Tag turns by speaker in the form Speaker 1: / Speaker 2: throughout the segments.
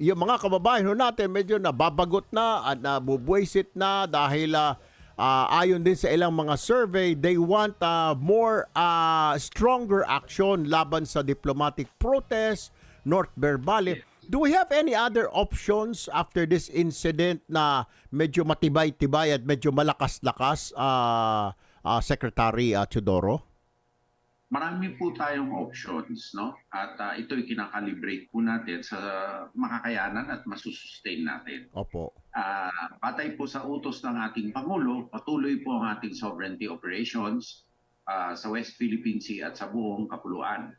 Speaker 1: yung mga kababayan natin medyo nababagot na at nabubwisit na dahil ah, ah, ayon din sa ilang mga survey, they want ah, more ah, stronger action laban sa diplomatic protest, North Berbali. Do we have any other options after this incident na medyo matibay-tibay at medyo malakas-lakas, ah, ah, Secretary ah, Teodoro?
Speaker 2: Marami po tayong options, no? At ah, ito'y kinakalibrate po natin sa makakayanan at masusustain natin.
Speaker 1: Opo.
Speaker 2: Ah, patay po sa utos ng ating Pangulo, patuloy po ang ating sovereignty operations ah, sa West Philippine Sea at sa buong kapuluan.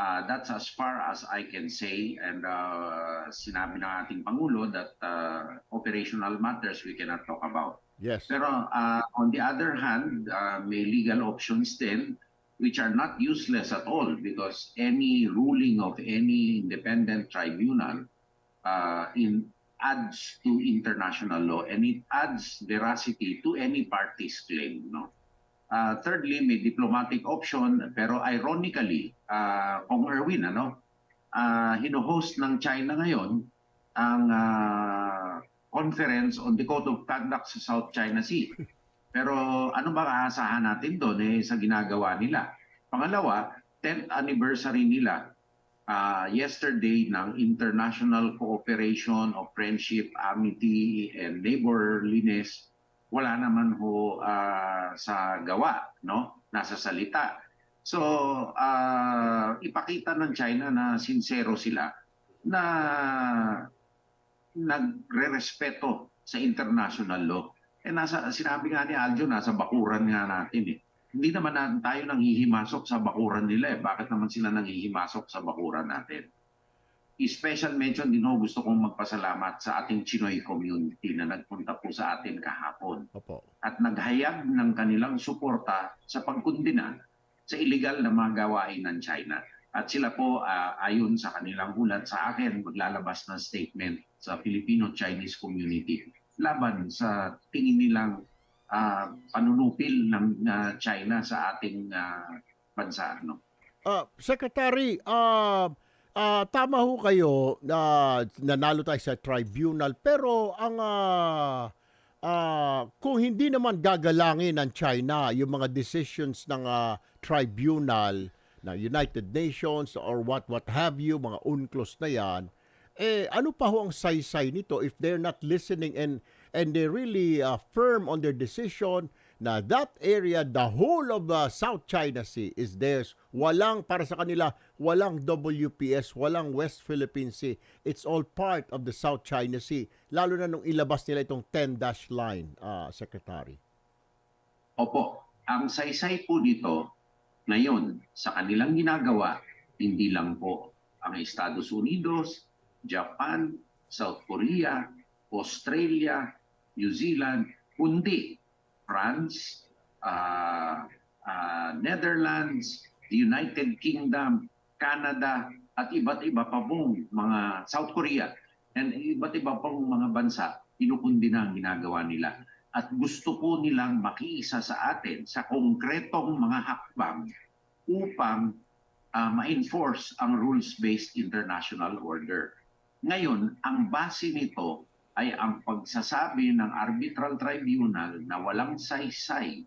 Speaker 2: Ah, that's as far as I can say and ah, sinabi ng ating Pangulo that ah, operational matters we cannot talk about.
Speaker 1: Yes.
Speaker 2: Pero ah, on the other hand, ah, may legal options din which are not useless at all because any ruling of any independent tribunal uh, in adds to international law and it adds veracity to any party's claim no? Uh, thirdly may diplomatic option pero ironically uh, Kong Erwin ano? Uh, hino-host ng China ngayon ang uh, conference on the code of conduct sa South China Sea pero ano ba aasahan natin doon eh, sa ginagawa nila? Pangalawa, 10th anniversary nila ah, yesterday ng International Cooperation of Friendship, Amity, and Neighborliness. Wala naman ho ah, sa gawa, no? Nasa salita. So, ah, ipakita ng China na sincero sila na nagre-respeto sa international law. Eh nasa sinabi nga ni Aljo nasa bakuran nga natin eh. Hindi naman na, tayo nanghihimasok sa bakuran nila eh. Bakit naman sila nanghihimasok sa bakuran natin? Special mention din ho gusto kong magpasalamat sa ating Chinoy community na nagpunta po sa atin kahapon
Speaker 1: Opo.
Speaker 2: at naghayag ng kanilang suporta sa pagkundina sa illegal na mga gawain ng China. At sila po, ah, ayon sa kanilang ulat sa akin, maglalabas ng statement sa Filipino-Chinese community laban sa tingin nilang ah, panunupil ng ah, China sa ating ah, bansa. No?
Speaker 1: Ah, Secretary, ah ah, tama ho kayo na nanalo tayo sa tribunal pero ang ah, ah, kung hindi naman gagalangin ng China yung mga decisions ng ah, tribunal ng United Nations or what what have you mga UNCLOS na yan eh ano pa ho ang saysay nito if they're not listening and and they really uh, firm on their decision na that area, the whole of the South China Sea is theirs. Walang, para sa kanila, walang WPS, walang West Philippine Sea. It's all part of the South China Sea. Lalo na nung ilabas nila itong 10-dash line, uh, Secretary.
Speaker 2: Opo, ang saysay po dito ngayon sa kanilang ginagawa, hindi lang po ang Estados Unidos, Japan, South Korea, Australia, New Zealand, kundi France, ah, ah, Netherlands, the United Kingdom, Canada, at iba't iba pa pong mga South Korea and iba't iba pong mga bansa, pinukundi na ang ginagawa nila at gusto po nilang makiisa sa atin sa konkretong mga hakbang upang ah, ma-enforce ang rules-based international order. Ngayon, ang base nito ay ang pagsasabi ng arbitral tribunal na walang saysay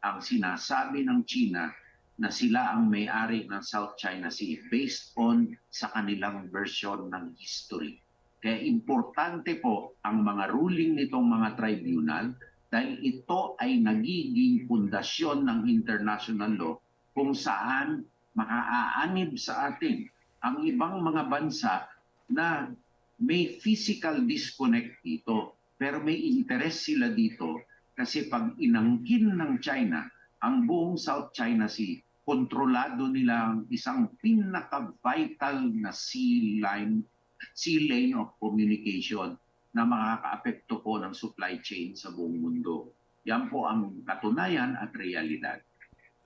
Speaker 2: ang sinasabi ng China na sila ang may-ari ng South China Sea based on sa kanilang version ng history. Kaya importante po ang mga ruling nitong mga tribunal dahil ito ay nagiging pundasyon ng international law kung saan makaaanib sa atin ang ibang mga bansa na may physical disconnect dito pero may interest sila dito kasi pag inangkin ng China ang buong South China Sea, kontrolado nila ang isang pinaka-vital na sea line, sea lane of communication na makakaapekto po ng supply chain sa buong mundo. Yan po ang katunayan at realidad.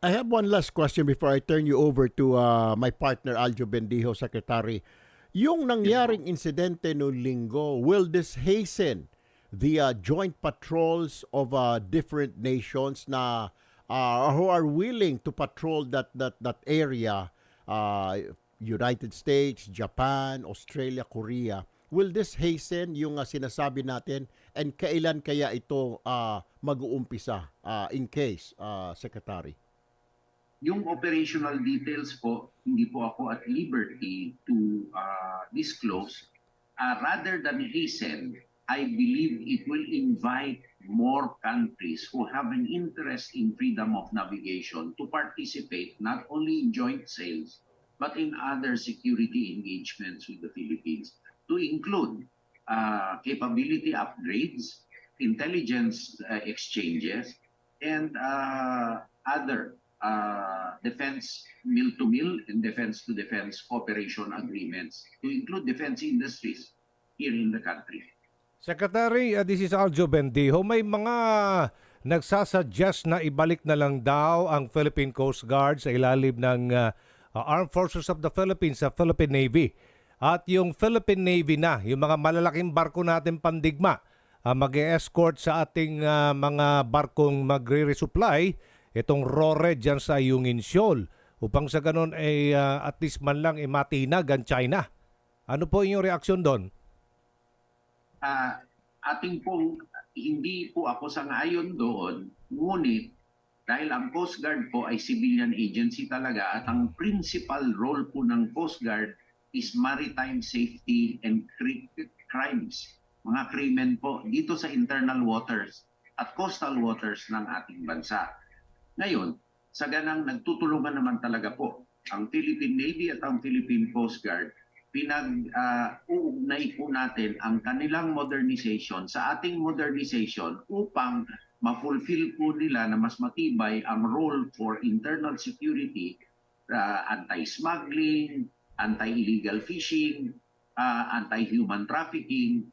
Speaker 1: I have one last question before I turn you over to uh, my partner Aljo Bendijo, Secretary. Yung nangyaring insidente noong linggo, will this hasten the uh, joint patrols of uh, different nations na uh, who are willing to patrol that that that area, uh, United States, Japan, Australia, Korea? will this hasten yung ah, sinasabi natin and kailan kaya ito ah, mag-uumpisa ah, in case, ah, Secretary?
Speaker 2: Yung operational details po, hindi po ako at liberty to uh, disclose. Uh, rather than hasten, I believe it will invite more countries who have an interest in freedom of navigation to participate not only in joint sales, but in other security engagements with the Philippines, to include uh, capability upgrades, intelligence uh, exchanges, and uh, other uh, defense mill-to-mill and defense-to-defense cooperation agreements to include defense industries here in the country.
Speaker 3: Secretary, uh, this is Aljo Bendijo. May mga nagsasuggest na ibalik na lang daw ang Philippine Coast Guard sa ilalim ng uh, Armed Forces of the Philippines sa Philippine Navy. At yung Philippine Navy na, yung mga malalaking barko natin pandigma, uh, mag-escort sa ating uh, mga barkong magre-resupply itong RORE dyan sa Yungin Shoal upang sa ganun ay uh, at least man lang imatinag ang China. Ano po inyong reaksyon doon?
Speaker 2: uh, ating pong hindi po ako sangayon doon, ngunit dahil ang Coast Guard po ay civilian agency talaga at ang principal role po ng Coast Guard is maritime safety and cri- crimes. Mga krimen po dito sa internal waters at coastal waters ng ating bansa. Ngayon, sa ganang nagtutulungan naman talaga po ang Philippine Navy at ang Philippine Coast Guard pinag-uugnay po natin ang kanilang modernization sa ating modernization upang ma-fulfill po nila na mas matibay ang role for internal security, uh, anti-smuggling, anti-illegal fishing, uh, anti-human trafficking.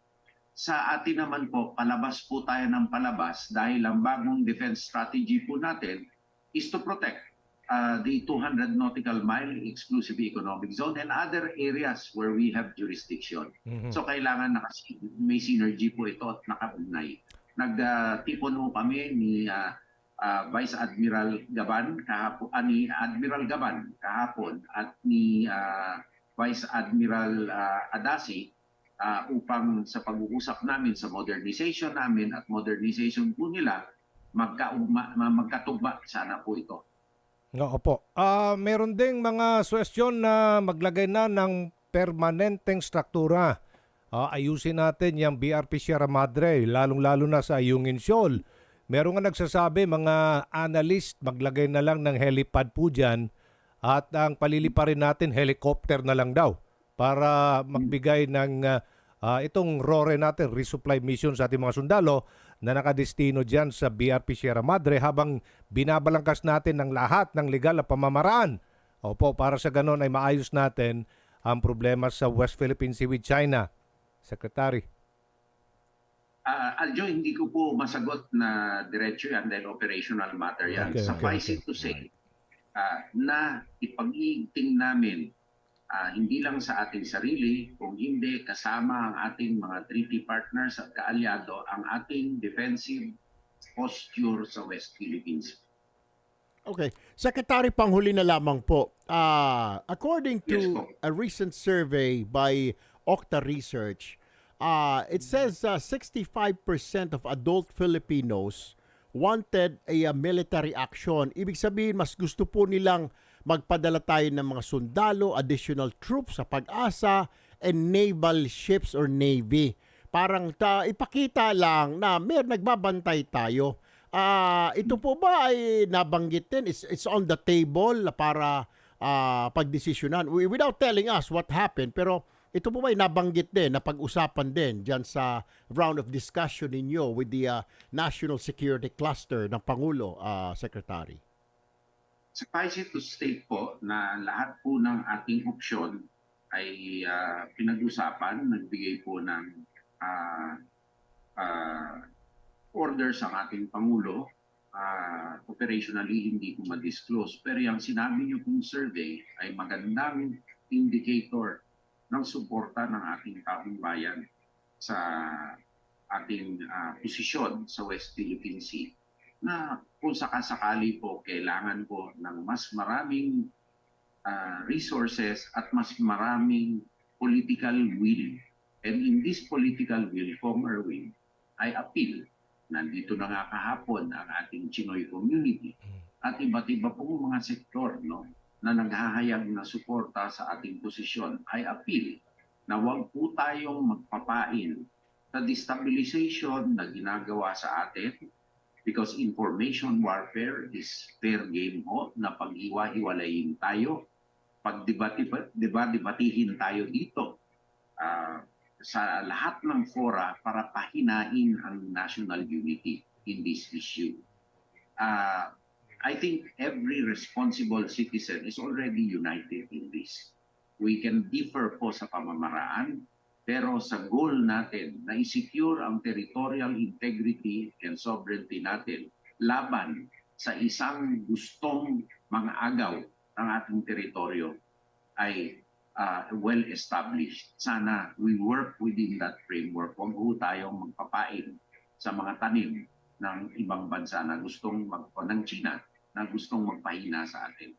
Speaker 2: Sa atin naman po, palabas po tayo ng palabas dahil ang bagong defense strategy po natin is to protect uh, the 200 nautical mile exclusive economic zone and other areas where we have jurisdiction.
Speaker 3: Mhm.
Speaker 2: So kailangan na may synergy po ito at nakabugnay. Nagtipon uh, kami ni uh, uh, Vice Admiral Gaban kahapon, uh, ni Admiral Gaban kahapon at ni uh, Vice Admiral uh, Adasi uh, upang sa pag-uusap namin sa modernization namin at modernization po nila magkaugma, magkatugma sana po ito.
Speaker 3: Oo po. Ah, meron ding mga suwestyon na maglagay na ng permanenteng struktura. Ah, ayusin natin yung BRP Sierra Madre, lalong-lalo na sa Yungin Shoal. Meron nga nagsasabi, mga analyst, maglagay na lang ng helipad po dyan at ang paliliparin natin, helicopter na lang daw para magbigay ng ah, itong RORE natin, resupply mission sa ating mga sundalo na nakadestino dyan sa BRP Sierra Madre habang binabalangkas natin ng lahat ng legal na pamamaraan. Opo, para sa ganon ay maayos natin ang problema sa West Philippine Sea with China. Secretary.
Speaker 2: Uh, Aljo, hindi ko po masagot na diretso yan dahil operational matter yan.
Speaker 3: Okay, okay,
Speaker 2: Suffice
Speaker 3: okay.
Speaker 2: it to say uh, na ipag-iigting namin uh, hindi lang sa ating sarili, kung hindi kasama ang ating mga treaty partners at kaalyado ang ating defensive posture sa West Philippines.
Speaker 1: Okay. Secretary, panghuli na lamang po. Ah, according to
Speaker 2: Yes po.
Speaker 1: a recent survey by Okta Research, ah, it says uh, 65% of adult Filipinos wanted a, uh, military action. Ibig sabihin, mas gusto po nilang magpadala tayo ng mga sundalo, additional troops sa pag-asa, and naval ships or navy. Parang ta, ipakita lang na may nagbabantay tayo. Ah, ito po ba ay nabanggit din? It's, it's on the table para ah, pagdesisyonan Wi- without telling us what happened. Pero ito po ba ay nabanggit din, na pag-usapan din dyan sa round of discussion ninyo with the ah, National Security Cluster ng Pangulo, ah, Secretary?
Speaker 2: Suffice it to state po na lahat po ng ating opsyon ay ah, pinag-usapan, nagbigay po ng ah, ah, orders ang ating Pangulo. Ah, operationally, hindi ko ma-disclose. Pero yung sinabi niyo pong survey ay magandang indicator ng suporta ng ating taong bayan sa ating ah, posisyon sa West Philippine Sea na kung sakasakali po kailangan po ng mas maraming ah, resources at mas maraming political will And in this political will, Kong Erwin, I appeal. Nandito na nga kahapon ang ating Chinoy community at iba't iba pong mga sektor no, na naghahayag na suporta sa ating posisyon. I appeal na huwag po tayong magpapain sa destabilization na ginagawa sa atin because information warfare is fair game ho na paghiwa-hiwalayin tayo pagdebati diba, debatihin tayo dito ah, sa lahat ng fora para pahinain ang national unity in this issue. Ah, I think every responsible citizen is already united in this. We can differ po sa pamamaraan, pero sa goal natin na i-secure ang territorial integrity and sovereignty natin laban sa isang gustong mga agaw ng ating teritoryo ay uh, well established. Sana we work within that framework. Huwag po tayong magpapain sa mga tanim ng ibang bansa na gustong mag ng China na gustong magpahina sa atin.